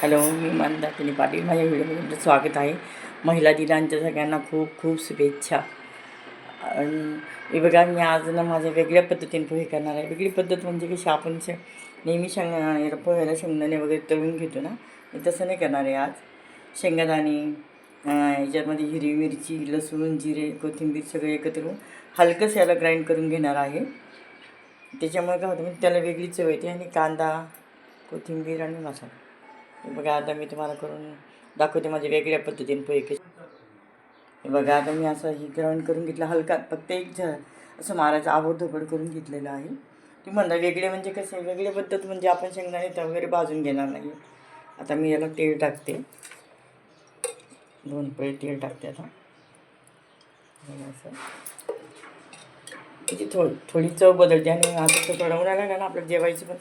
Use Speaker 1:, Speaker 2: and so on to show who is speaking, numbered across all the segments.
Speaker 1: Hello मी मंदाकिनी पाटील. माझ्या व्हिडिओमध्ये स्वागत आहे. महिला दिनांच्या सगळ्यांना खूप खूप शुभेच्छा. आणि हे बघा मी आज ना माझ्या वेगळ्या पद्धतीने पोहे करणार आहे. वेगळी पद्धत म्हणजे कशी आपण श नेहमी शेंग पोह्याला शेंगदाणे वगैरे तळून घेतो ना मी तसं नाही करणार आहे आज. शेंगदाणे याच्यामध्ये हिरवी मिरची लसूण जिरे कोथिंबीर सगळे एकत्र हलकंच हलकंसं याला ग्राइंड करून घेणार आहे. त्याच्यामुळे काय होतं त्याला वेगळी चव येते. आणि कांदा कोथिंबीर आणि मसाला. बघा आता मी तुम्हाला करून दाखवते माझ्या वेगळ्या पद्धतीने पोहे कसे हे बघा आता मी असं ही ग्राउंड करून घेतलं हलका फक्त एक झ असं मारायचं आबोधोबड करून घेतलेलं आहे. ती म्हणता वेगळे म्हणजे कसे? वेगळी पद्धत म्हणजे आपण शेंगदाणे तर वगैरे भाजून घेणार नाही. आता मी याला तेल टाकते. दोन पळे तेल टाकते आता. असं. थोडी थोडी चव बदलते आणि आता तर थोडा उन्हाळा ना आपलं जेवायचं पण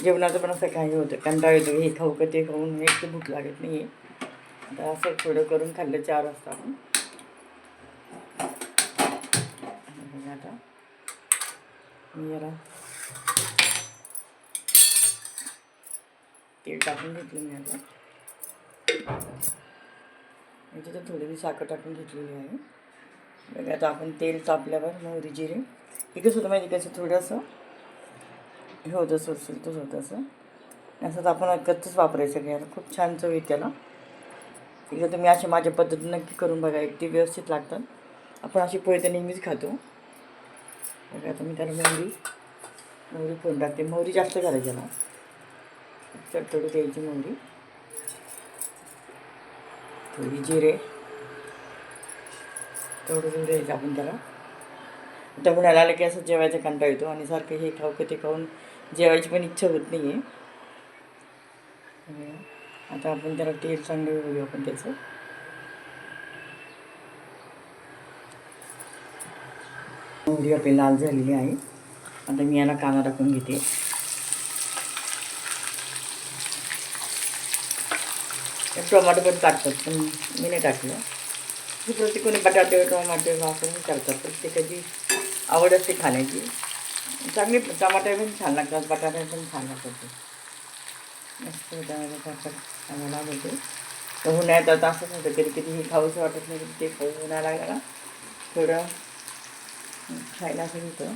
Speaker 1: जेवणाचं पण असं काही होतं. कंटाळ येतो हे खाऊ का ते खाऊन एक तर भूक लागत नाही आता असं थोडं करून खाल्लं चार वाजता आपण. आता. मी जरा तेल टाकून घेतलं मी आता. याच्यात थोडीशी साखर टाकून घेतलेली आहे. बघा आता आपण तेल तापल्यावर मोहरी जिरे. हे कसं होतं माहिती कसं थोडंसं हे होतं तसं होतं असं असं तर आपण कच्चंच वापरायचं सगळ्याला खूप छान चव येते त्याला एकदा तुम्ही असे माझ्या पद्धतीने नक्की करून बघा. एक ते व्यवस्थित लागतात. आपण अशी पोळी तर नेहमीच खातो. बघा आता मी त्याला मोहरी मोहरी फोडून टाकते. मोहरी जास्त घालायची त्याला चटचडू द्यायची मोहरी. थोडी जिरे. थोडं दूर द्यायचं आपण त्याला. आता उन्हाळा आलं की असं जेवायचा कंटाळा येतो आणि सारखं हे खाऊ का ते खाऊन जेवायची पण इच्छा होत नाही आहे आता आपण त्याला तेल चांगलं घेऊ आपण त्याचं. मोहरी आपली लाल झालेली आहे. आता मी याला कांदा टाकून घेते. टोमॅटो पण टाकतात पण मी नाही टाकलं. प्रत्येक कोणी बटाटे टोमॅटो वापरून करतात प्रत्येकाची आवड असते खाण्याची. चांगली टमाटे पण छान लागतात बटाटे पण छान लागतात मस्त टमाटे चांगला होते तर उन्हाळ्यात आता असंच होतं कधी कधी हे खाऊचं वाटत नाही ते खाऊ उन्हाळा लागला ना थोडं खायला असं होतं.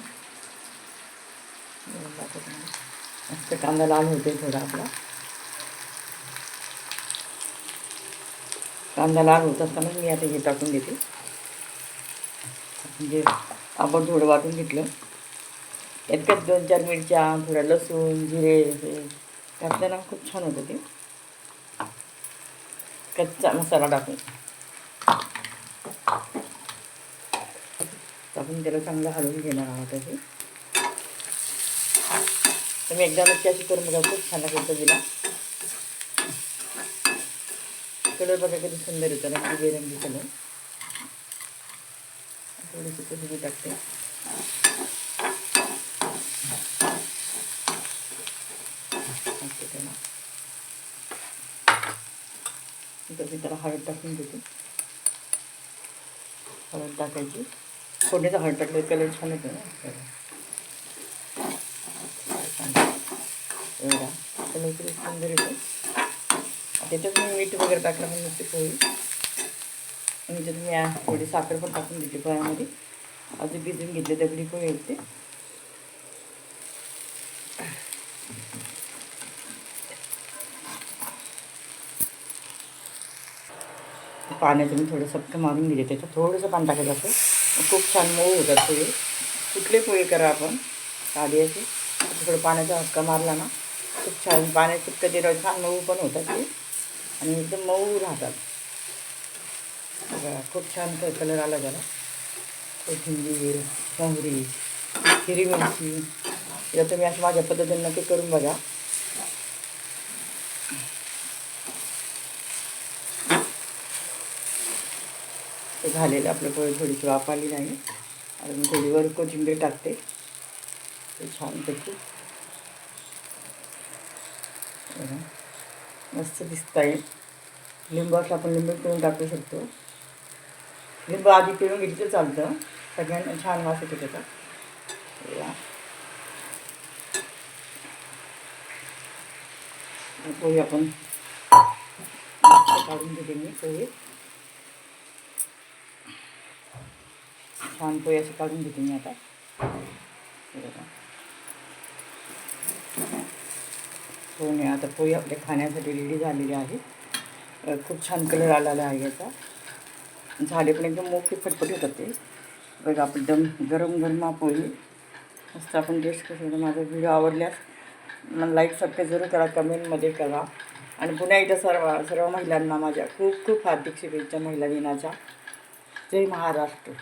Speaker 1: मस्त कांदा लाल होते थोडा आपला. कांदा लाल होत असताना मी आता हे टाकून देते. म्हणजे आपण थोडं वाटून घेतलं. यात दोन चार मिरच्या थोडं लसूण जिरे हे घातलं ना खूप छान होतं ते. कच्चा मसाला टाकून. टाकून त्याला चांगलं हलवून घेणार आहोत ते. तुम्ही एकदा नक्की अशी करून बघा खूप छान करतो दिला कलर बघा किती सुंदर होतं ना बेरंगी कलर. थोडीशी कोथिंबीर टाकते. त्याला मी त्याला हळद टाकून देते. हळद टाकायची. थोडीचं हळद टाकलं कलर छान येतो ना. एवढा. सुंदर येतो त्याच्यात मी मीठ वगैरे टाकलं पण नुसते पोळी. आणि त्याच्यात मी थोडी साखर पण टाकून घेतली पोळ्यामध्ये अजून भिजून घेतले दगडी पोळी आहेत ते पाण्याचं मी थोडं सपकं मारून घेते त्याच्यात थोडंसं पाणी टाकायचं असं. खूप छान मऊ होतात पोहे कुठले पोहे करा आपण? साधे असे थोडं पाण्याचा हक्का मारला ना खूप छान. पाण्यात कधी छान मऊ पण होतात ते. आणि एकदम मऊ राहतात. बघा खूप छान कलर आला त्याला कोथिंबीर मोहरी हिरवी मिरची, या तुम्ही असं माझ्या पद्धतीने नक्की करून बघा ते झालेलं आपलं पोळी थोडीशी वाफ आली नाही आणि मी थोडी वर कोथिंबीर टाकते ते छानपैकी मस्त दिसत आहे लिंबू आपण लिंबू पिळून टाकू शकतो लिंबू आधी पिळून घेतलं तर चालतं. सगळ्यांना छान वास येतो त्याचा. पोळी आपण काढून घेते मी पोहे. छान पोहे असं काढून घेते मी आता. हे हो, आता पोळी आपल्या खाण्यासाठी रेडी झालेली आहे खूप छान कलर आलेला आहे याचा. झाले पण एकदम मोठे फटफट होतात ते. बघा आपण दम गरम गरम पोहे मस्त आपण टेस्ट करू शकतो माझा व्हिडिओ आवडल्यास मला लाईक सबस्क्राईब जरूर करा कमेंटमध्ये करा. आणि पुन्हा एकदा सर्व सर्व महिलांना माझ्या खूप खूप हार्दिक शुभेच्छा महिला दिनाच्या. जय महाराष्ट्र.